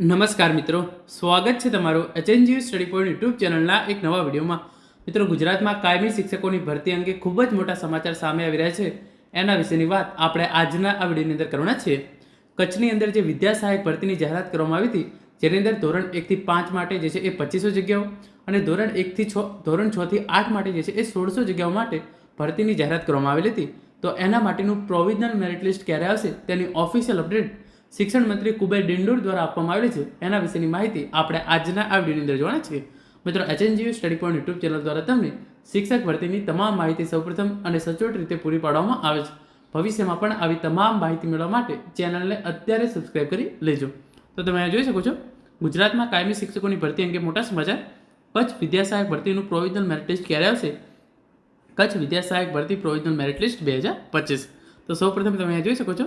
નમસ્કાર મિત્રો, સ્વાગત છે તમારું એચએનજીયુ સ્ટડી પોઈન્ટ યુટ્યુબ ચેનલના એક નવા વિડીયોમાં. મિત્રો, ગુજરાતમાં કાયમી શિક્ષકોની ભરતી અંગે ખૂબ જ મોટા સમાચાર સામે આવી રહ્યા છે. એના વિશેની વાત આપણે આજના આ વિડીયોની અંદર કરવાના છીએ. કચ્છની અંદર જે વિદ્યા સહાયક ભરતીની જાહેરાત કરવામાં આવી હતી, જેની અંદર ધોરણ એકથી પાંચ માટે જે છે એ પચીસો જગ્યાઓ અને ધોરણ એકથી છ, ધોરણ છથી આઠ માટે જે છે એ સોળસો જગ્યાઓ માટે ભરતીની જાહેરાત કરવામાં આવેલી હતી. તો એના માટેનું પ્રોવિઝનલ મેરિટ લિસ્ટ ક્યારે આવશે? તેની ઓફિશિયલ અપડેટ શિક્ષણ મંત્રી કુબેર ડિંડોર દ્વારા આપવામાં આવેલી છે. એના વિશેની માહિતી આપણે આજના આ વિડીયોની અંદર જોવાના છીએ. મિત્રો, HNGU study point YouTube channel દ્વારા તમને શિક્ષક ભરતીની તમામ માહિતી સૌપ્રથમ અને સચોટ રીતે પૂરી પાડવામાં આવે છે. ભવિષ્યમાં પણ આવી તમામ માહિતી મેળવવા માટે ચેનલને અત્યારે સબસ્ક્રાઈબ કરી લેજો. તો તમે અહીંયા જોઈ શકો છો, ગુજરાતમાં કાયમી શિક્ષકોની ભરતી અંગે મોટા સમાચાર. કચ્છ વિદ્યાસહાયક ભરતીનું પ્રોવિઝનલ મેરિટ લિસ્ટ ક્યારે આવશે? કચ્છ વિદ્યાસહાયક ભરતી પ્રોવિઝનલ મેરિટ લિસ્ટ બે હજાર પચીસ. તો સૌપ્રથમ તમે અહીંયા જોઈ શકો છો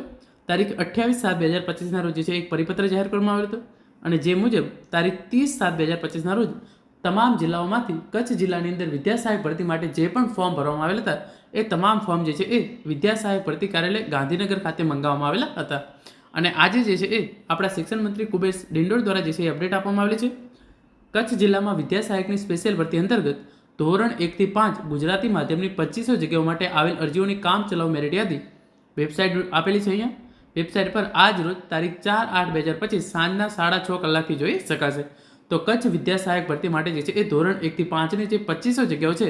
તારીખ અઠ્યાવીસ સાત બે હજાર પચીસના રોજ જે છે એક પરિપત્ર જાહેર કરવામાં આવ્યો હતો. અને જે મુજબ તારીખ ત્રીસ સાત બે હજાર પચીસના રોજ તમામ જિલ્લાઓમાંથી કચ્છ જિલ્લાની અંદર વિદ્યા સહાય ભરતી માટે જે પણ ફોર્મ ભરવામાં આવેલા હતા, એ તમામ ફોર્મ જે છે એ વિદ્યા સહાય ભરતી કાર્યાલય ગાંધીનગર ખાતે મંગાવવામાં આવેલા હતા. અને આજે જે છે એ આપણા શિક્ષણ મંત્રી કુબેશ ડિંડોર દ્વારા જે છે એ અપડેટ આપવામાં આવેલી છે. કચ્છ જિલ્લામાં વિદ્યા સહાયકની સ્પેશિયલ ભરતી અંતર્ગત ધોરણ એકથી પાંચ ગુજરાતી માધ્યમની પચીસો જગ્યાઓ માટે આવેલ અરજીઓની કામ ચલાવ મેરિટ યાદી વેબસાઇટ આપેલી છે અહીંયા. વેબસાઇટ પર આજ રોજ તારીખ ચાર આઠ બે હજાર પચીસ સાંજના સાડા છ કલાકથી જોઈ શકાશે. તો કચ્છ વિદ્યા સહાયક ભરતી માટે જે છે એ ધોરણ એકથી પાંચની જે પચીસો જગ્યાઓ છે,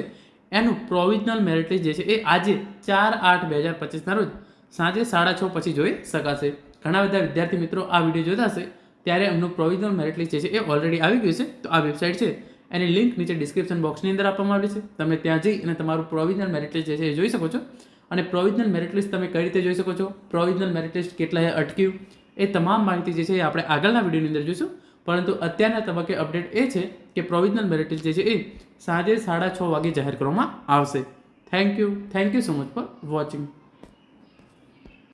એનું પ્રોવિઝનલ મેરિટ લિસ્ટ જે છે એ આજે ચાર આઠ બે હજાર પચીસના રોજ સાંજે સાડા છ પછી જોઈ શકાશે. ઘણા બધા વિદ્યાર્થી મિત્રો આ વીડિયો જોતા હશે, ત્યારે એમનું પ્રોવિઝનલ મેરિટ લિસ્ટ જે છે એ ઓલરેડી આવી ગયું છે. તો આ વેબસાઇટ છે, એની લિંક નીચે ડિસ્ક્રિપ્શન બોક્સની અંદર આપવામાં આવી છે. તમે ત્યાં જઈ અને તમારું પ્રોવિઝનલ મેરિટ લિસ્ટ જે છે એ જોઈ શકો છો. અને પ્રોવિઝનલ મેરિટ લિસ્ટ તમે કઈ રીતે જોઈ શકો છો? પ્રોવિઝનલ મેરિટ લિસ્ટ કેટલાએ અટક્યું? એ તમામ માહિતી જે છે એ આપણે આગળના વિડીયોની અંદર જોઈશું. પરંતુ અત્યારના તબક્કે અપડેટ એ છે કે પ્રોવિઝનલ મેરિટ લિસ્ટ જે છે એ સાંજે સાડા છ વાગે જાહેર કરવામાં આવશે. Thank you thank you so much for watching